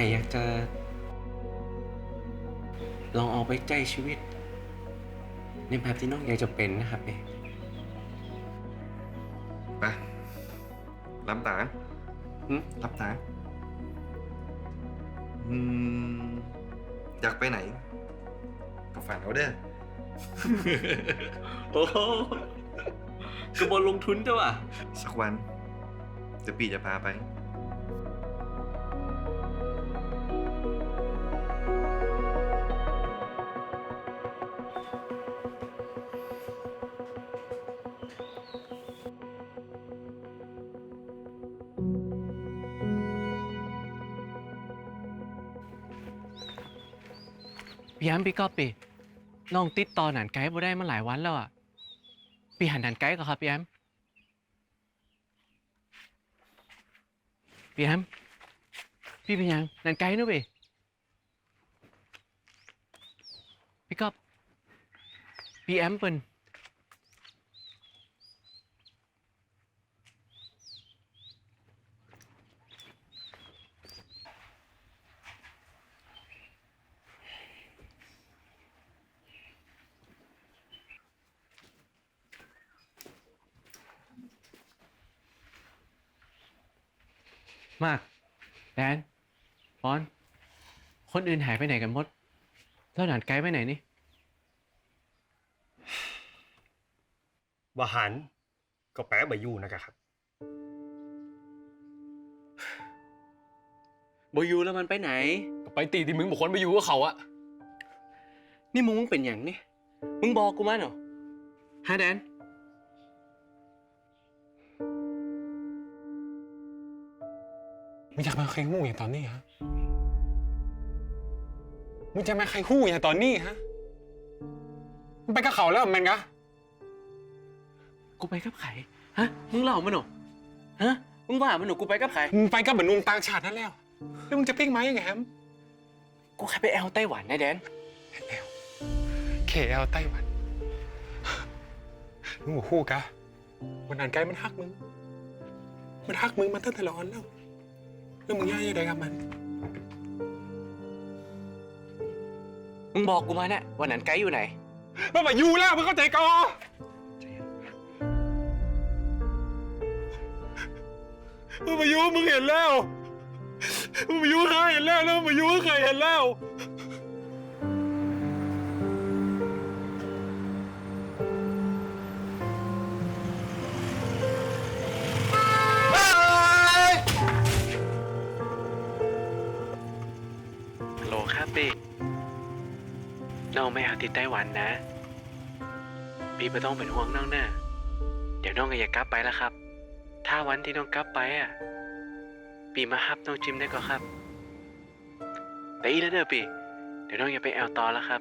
รอยากจะ ลองออกไปใจชีวิต ในแบบที่น้องอยากจะเป็นนะครับเอไปล้ำตาหึรับตาอืมอยากไปไหนก็ฝันเอาเด้อ โอ้โหกระบวนลงทุนจ้ะวะสักวันเดี๋ยวปีจะพาไป พี่แอมพี่ก็ปีน้องติดต่อหนันไกด์บ่ได้มาหลายวันแล้วอะพี่หันหนันไกด์ก็ครับพี่แอมพี่แอมพี่เป็นยังหนันไกด์นู้นพี่พี่ก็พี่แอมเปิล มากแดนปอน คนอื่นหายไปไหนกันหมดแล้วหนานไกด์ไปไหนนี่ว่าหันก็แปะมาอยู่นะครับบอยูแล้วมันไปไหน ไปตีที่มึงบอกคนไปอยู่กับเขาอะนี่มึงเป็นอย่างนี่มึงบอกกูมาเหรอฮะแดน มึงจะมาใครหู้อย่างตอนนี้ฮะ มึงจะมาใครหู้อย่างตอนนี้ฮะ มึงไปกับเขาแล้วแมันกะกูไปกับใครฮะ มึงเล่ามันเหรอฮะ มึงว่ามันเหรอกูไปกับใครมึงไปกับเหมือนนุ่มต่างชาตินั่นแล้ว แล้วมึงจะปิ้งไหมยังไงแฮมกูแค่ไปแอลไต้หวันนะแดนเอลเคเอลไต้หวันมึงบอกฮู้กะวันนั้นไกลมันฮักมึง มันฮักมึงมาตั้งแต่ร้อนแล้ว แล้วมึงย่ายังไงกับมัน มึงบอกกูมาเนี่ยว่าหนานไกด์อยู่ไหน มันมาอยู่แล้วมึงเข้าใจก่อนมึงมาอยู่มึงเห็นแล้วมึงมาอยู่ใครเห็นแล้วแล้วมึงมาอยู่ใครเห็นแล้ว โหลครับปีน้องไม่เอาติดไต้หวันนะปีไม่ต้องเป็นห่วงน้องนะเดี๋ยวน้องก็อยากกลับไปแล้วครับ ถ้าวันที่น้องกลับไปอะ ปีมาฮับน้องจิมได้ก็ครับแต่อีแล้วเด้อปีเดี๋ยวน้องอย่าไปแอลต่อแล้วครับ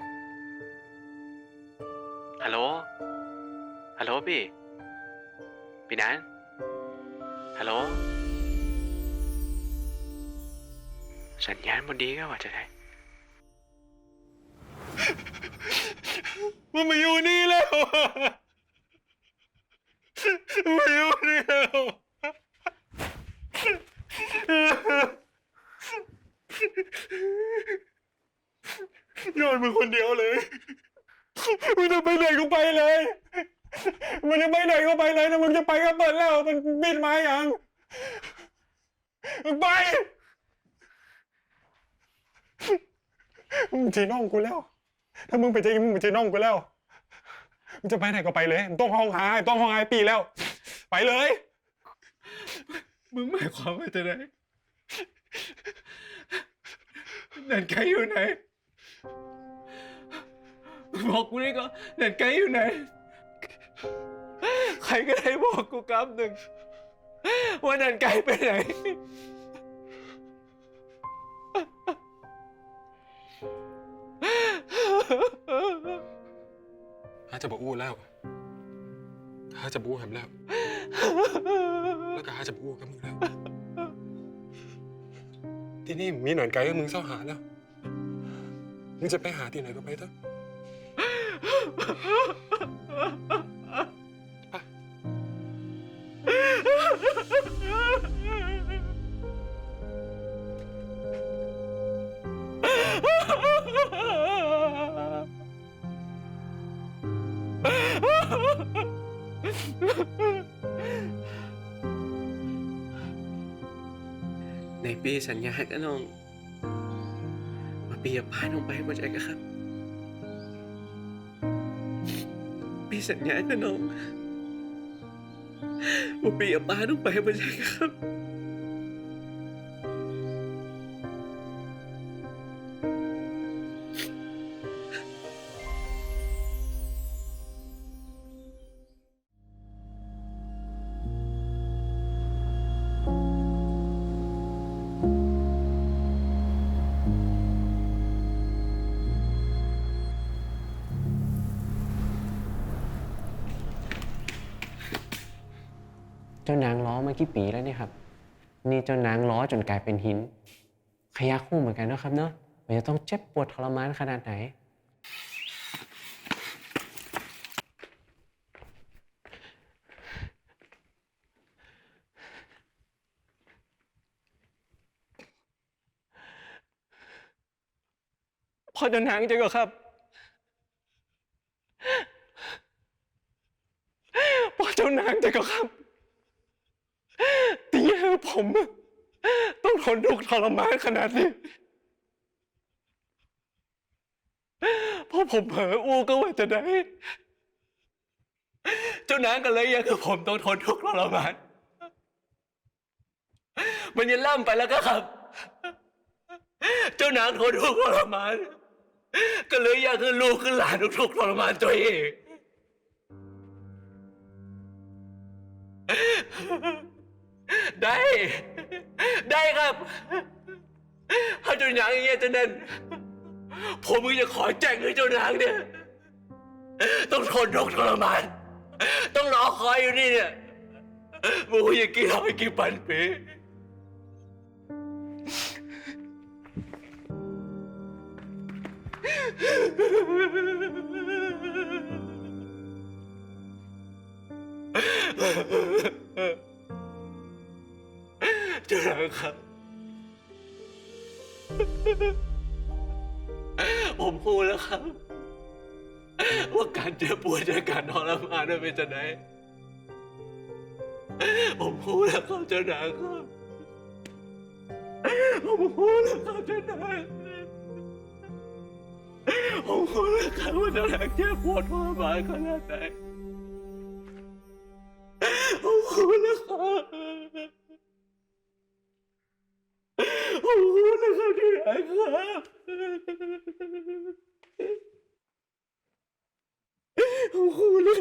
ฮัลโหล ฮัลโหลปีปีนันฮัลโหล สัญญาณบนดีก็ว่าจะได้ มึงมาอยู่นี่แล้วมึงมาอยู่นี่แล้วโยนมึงคนเดียวเลยมึงจะไปไหนก็ไปเลยมึงจะไปไหนก็ไปเลยนะมึงจะไปก็เปิดแล้ว มันบินมาอย่างมึงไปมึงจีน้องกูแล้ว ถ้ามึงไปเจอมึงไปเจอน้องกูแล้ว มึงจะไปไหนก็ไปเลยมึงต้องห้องหายต้องห้องหายปีแล้ว ไปเลย มึงหมายความว่าจะไหนนันไกอยู่ไหนบอกกูนี่ก็นันไกอยู่ไหน ใครก็ได้บอกกูคำหนึ่งว่านันไกไปไหน ฮ่าจะบอกอู้แล้วฮ่าจะบอกอู้แฮมแล้ว แล้วก็ฮ่าจะบอกอู้กับมึงแล้ว ที่นี่มีหนอนไก่ให้มึงเศร้าหาแล้ว มึงจะไปหาที่ไหนก็ไปเถอะ สัญญากับน้องว่าปีจะพาน้องไปบ่ใจกันครับ พี่สัญญากับน้องว่าปีจะพาน้องไปบ่ใจกันครับ จ้านางล้อมากี่ปีแล้วเนี่ยครับ นี่เจ้านางล้อจนกลายเป็นหิน ขยะคู่เหมือนกันนะครับเนาะมันจะต้องเจ็บปวดทรมานขนาดไหน พอเจ้านางจะก็ครับพอเจ้านางจะก็ครับ ผมต้องทนทุกข์ทรมานขนาดนี้เพราะผมเผลออูก็ว่าจะได้ เจ้านางก็เลยอยากให้ผมต้องทนทุกข์ทรมานมันยันล่ำไปแล้วก็ครับ เจ้านางทนทุกข์ทรมาน ก็เลยอยากให้ลูกขึ้นหลานทุกข์ทรมานตัวเอง ได้ ได้ครับถ้าเจ้านางอย่างเงี้ยจะนั่นผมก็จะขอแจ้งให้เจ้านางเนี่ย ต้องทนทุกข์ทรมาน ต้องรอคอยอยู่นี่เนี่ยมูอย่ากี่ร้อยกี่พันปีเจ้านางครับ ผมพูดแล้วครับ ว่าการเจ็บปวดจากการทรมานนั้นเป็นจะไหนผมพูดแล้วครับเจ้านางครับผมพูดแล้วครับเจ้านางผมพูดแล้วครับว่าเจ้านางเจ็บปวดทรมานขนาดไหนผมพูดแล้วครับ أخونا غادي يعذب أخونا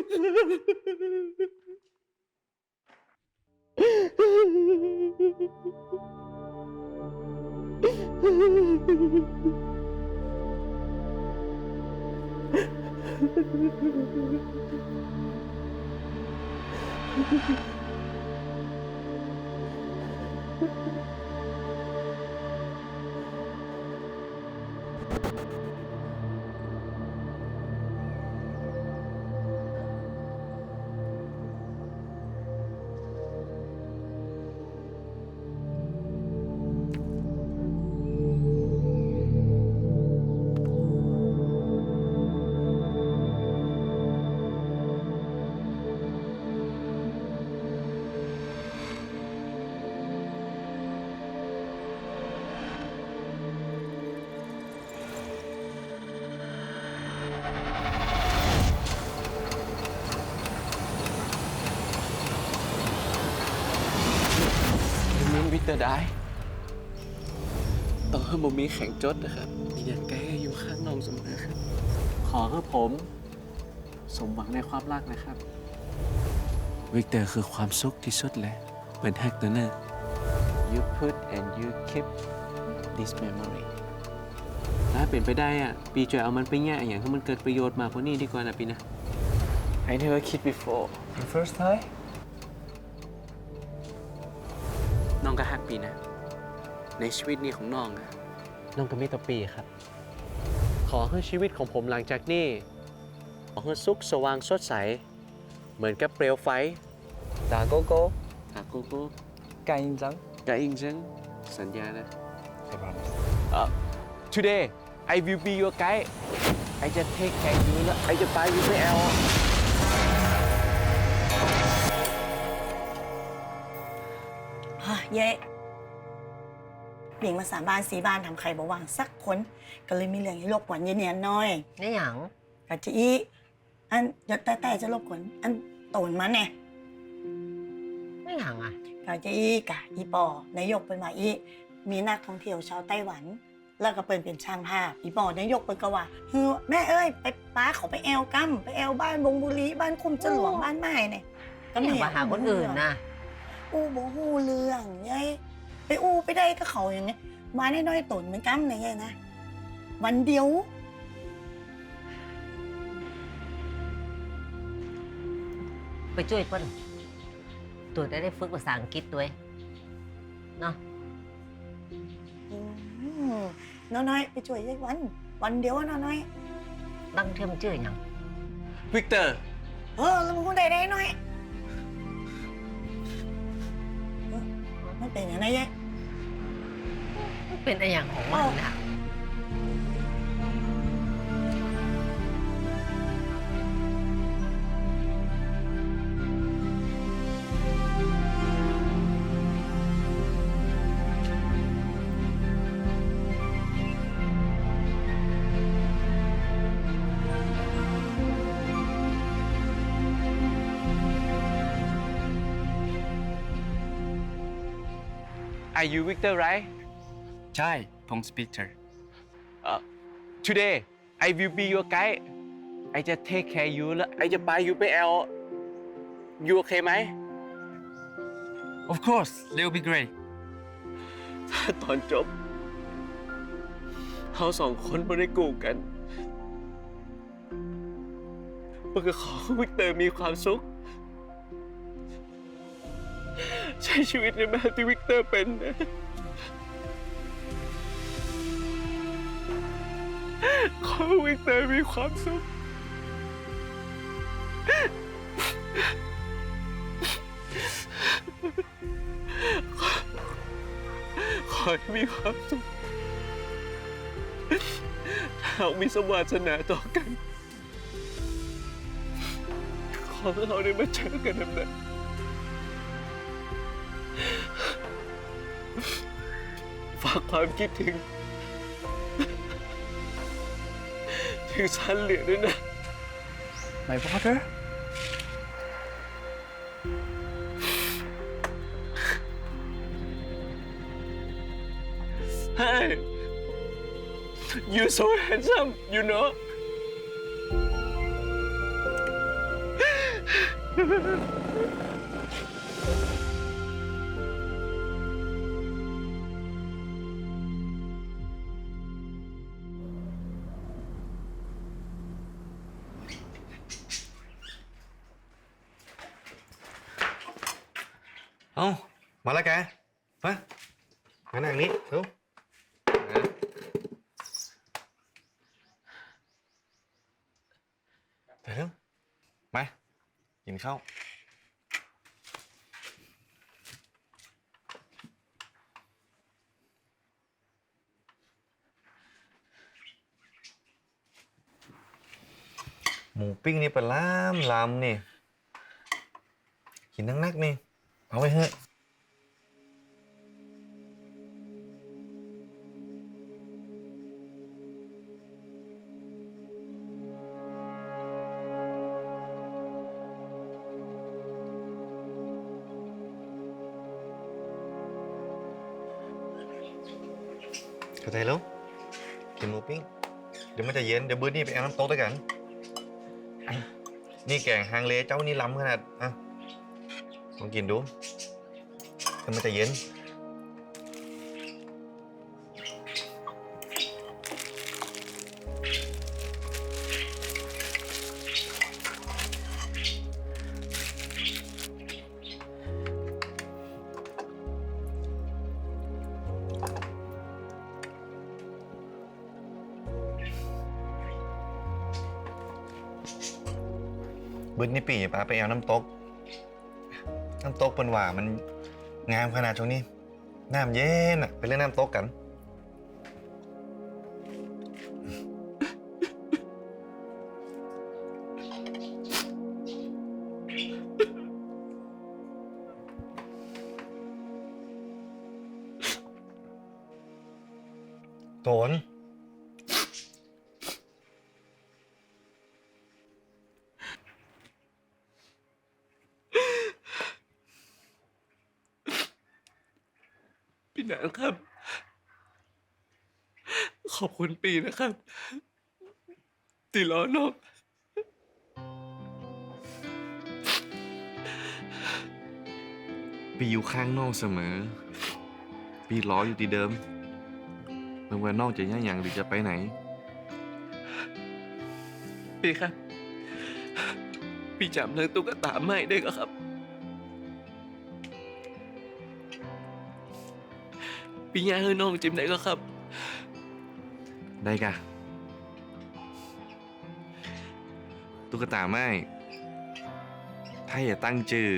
มินวิกเตอร์ได้ต่อให้ผมมีแข่งจดนะครับอยากแกอยู่ข้างน้องเสมอครับ ขอให้ผม สมหวังในความรักนะครับ วิกเตอร์คือความสุขที่สุดเลยเหมือนแฮกเตอร์เนอร์ you put and you keep this memory ถ้าเป็นไปได้อะ ปีจอยเอามันไปแง่อย่างให้มันเกิดประโยชน์มากกว่านี้ดีกว่านะปีนะ I never kid before The first time น้องก็ห้าปีนะ ในชีวิตนี้ของน้องอะน้องก็ไม่ต่อปีครับ ขอให้ชีวิตของผมหลังจากนี้ ขอให้สุขสว่างสดใส เหมือนกับเปลวไฟตาโกโก้หาโกโก้กายอิงจังกะอิงจังสัญญานะ today I will be your guide I just take care you แล้ว I just buy you ไป L เย้เบี่ยงมาสามบ้านสีบ้านทำใครบอกว่างสักคนก็เลยมีเรื่องให้รบกวนเย็นๆหน้อยนี่หยังกะจะอีอันเดี๋ยวแต่แต่จะรบกวนอันโตนมาเนี่ยนี่หยังอะกะจะอีกะอีปอนายกเป็นมาอีมีนักท่องเที่ยวชาวไต้หวัน แล้วก็เปิดเป็นช่างภาพ อีปอนายกเปิดก็ว่าเฮ้อแม่เอ้ยไปป้าเขาไปแอลกัมไปแอลบ้านบงบุรีบ้านคุมเจหลวงบ้านไม้เนี่ยก็ไม่มาหาคนอื่นนะ อู้บ่ฮู้เรื่องไงไปอู้ไปได้ก็เขาอย่างเงี้ยมาน้อยๆตนเหมือนกันไงนะวันเดียว ไปช่วยเปิ้นตัวได้ได้ฝึกภาษาอังกฤษด้วยเนาะอืมน้อยๆไปช่วยยายวัน วันเดียวอะน้อยตั้งเทียมชื่อหยังวิกเตอร์ ๆเออแล้วมึงพูดได้ได้น้อย เป็นอย่างไรยายมันเป็นอะไรอย่างของมันนะ อายุวิกเตอร์ไรใช่ผมสปีกเตอร์ today I will be your guide I จะ take care you แล้ว I จะพา you ไปแอล you โอเคไหม of course that'll be great ถ้าตอนจบเขาสองคนไม่ได้กูกันมันก็ขอให้วิกเตอร์มีความสุข ใช้ชีวิตในแบบที่วิกเตอร์เป็นนะขอให้วิกเตอร์มีความสุข ขอให้มีความสุขหากมีสวาสนาต่อกัน ขอให้เราได้มาเจอกันนาากความคิดถึง ถึงฉันเหลือด้วยนะ my brother Hey, you're so handsome, you know. มาแล้วแกมามานั่งนี้เร็วนะเดี๋ยวเร็วมากินข้าวหมูปิ้งนี่เป็นล้ามลำนี่ กินนักๆนี่ เอาไปเถอะ เข้าใจแล้วกินหมูปิ้งเดี๋ยวมันจะเย็นเดี๋ยวเบื้อนี่ไปเอาน้ำโต๊ะด้วยกัน นี่แกงฮังเลเจ้านี่ล้ำขนาดอะลองกินดูเดี๋ยวมันจะเย็น ไปเอาน้ำตก น้ำตกเป็นว่ามันงามขนาดช่วงนี้ น้ำเย็นอะไปเล่นน้ำตกกัน โตน นางครับ ขอบคุณปีนะครับที่รอน้องปีอยู่ข้างนอกเสมอ ปีรออยู่ที่เดิมไม่ว่านอกจะย่าอย่างหรือจะไปไหน ปีครับพี่จำเรื่องตุ๊กตาไม่ได้ก็ครับ พี่ย่าให้น้องจิมได้ก็ครับ ได้กะตุ๊กตาไม่ ถ้าอย่าตั้งจือ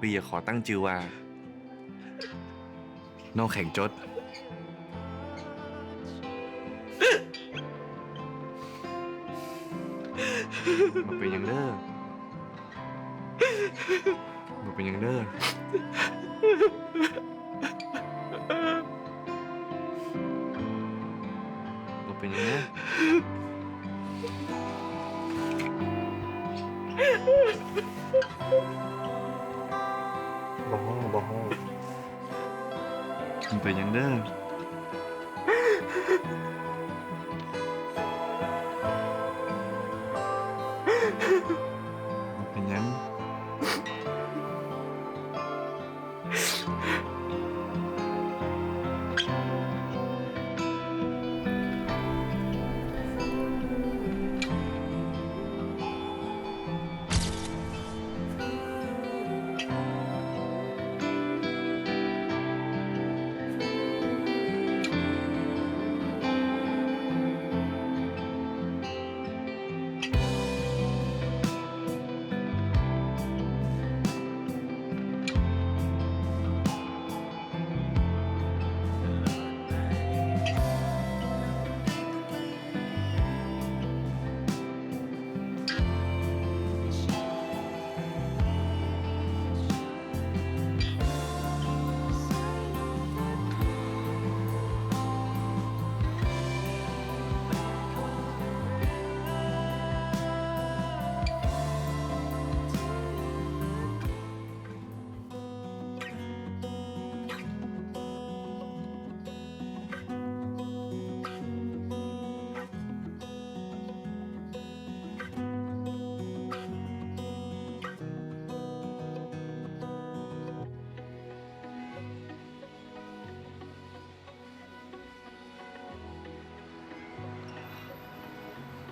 ปีอย่าขอตั้งจือว่า น้องแข่งจดมาเป็นหยังเด้อมาเป็นหยังเด้อ เป็นหยังเด้อบ่ฮ้องบ่ฮ้องมันเป็นหยังเด้อ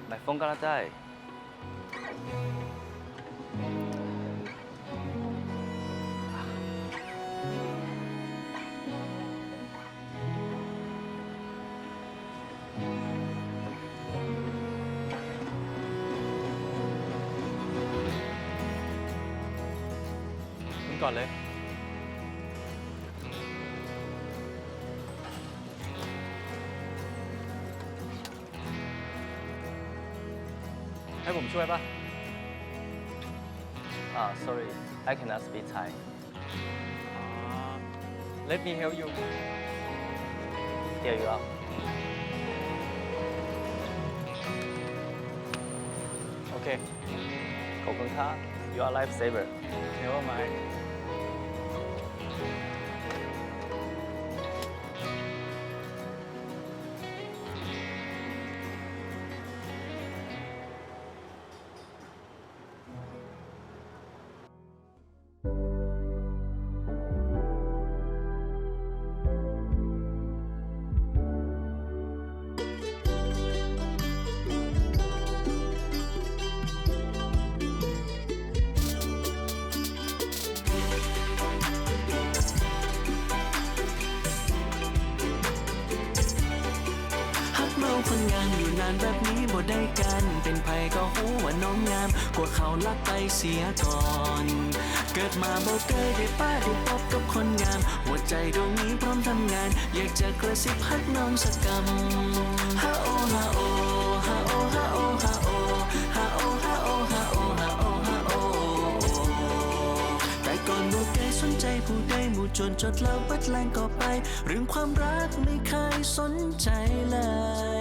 买风干了带。 คุณก่อนเลย ให้ผมช่วยป่ะ Ah, sorry, I cannot speak Thai. Let me help you Here you are. Okay ขอบคุณครับ You are lifesaver. never mind านแบบนี้บ่ได้กัน เป็นไผก็หูว่าน้องงาม กว่าเขาลักไปเสียก่อน เกิดมาบ่เคยได้ป้าได้พบกับคนงาม หัวใจดวงนี้พร้อมทำงาน อยากจะกระซิบฮักน้องสักกำฮาโอฮาโอ ผู้ใดหมู่จนจดแล้วเบิดแรงก็ไป เรื่องความรักไม่เคยสนใจเล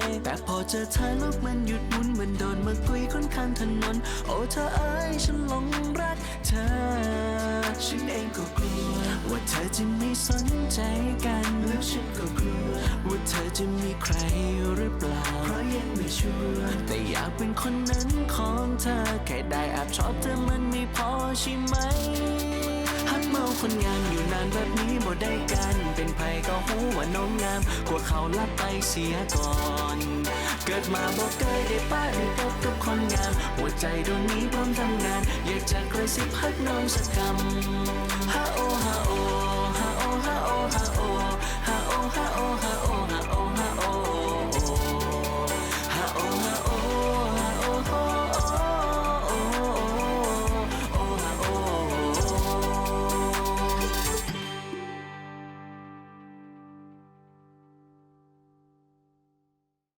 ย แต่พอเจอเธอโลกมันหยุดหมุนเหมือนโดนมากุยค่อนข้างถนน โอ้เธอเอ้ยฉันหลงรักเธอ ฉันเองก็กลัว ว่าเธอจะไม่สนใจกันแล้วฉันก็กลัว ว่าเธอจะมีใครหรือเปล่า เพราะยังไม่ชัวร์แต่อยากเป็นคนนั้นของเธอ แค่ได้แอบชอบเธอมันไม่พอใช่ไหม ฮักเมาคนงานอยู่นานแบบนี้บ่ได้กัน เป็นภัยก็หูว่าน้องงาม กว่าเขาลับไปเสียก่อน เกิดมาบ่เคยได้ป้าได้พบกับคนงาม หัวใจดวงนี้พร้อมทำงาน อยากจะกระซิบฮักน้องสักคำฮาโอฮะโอ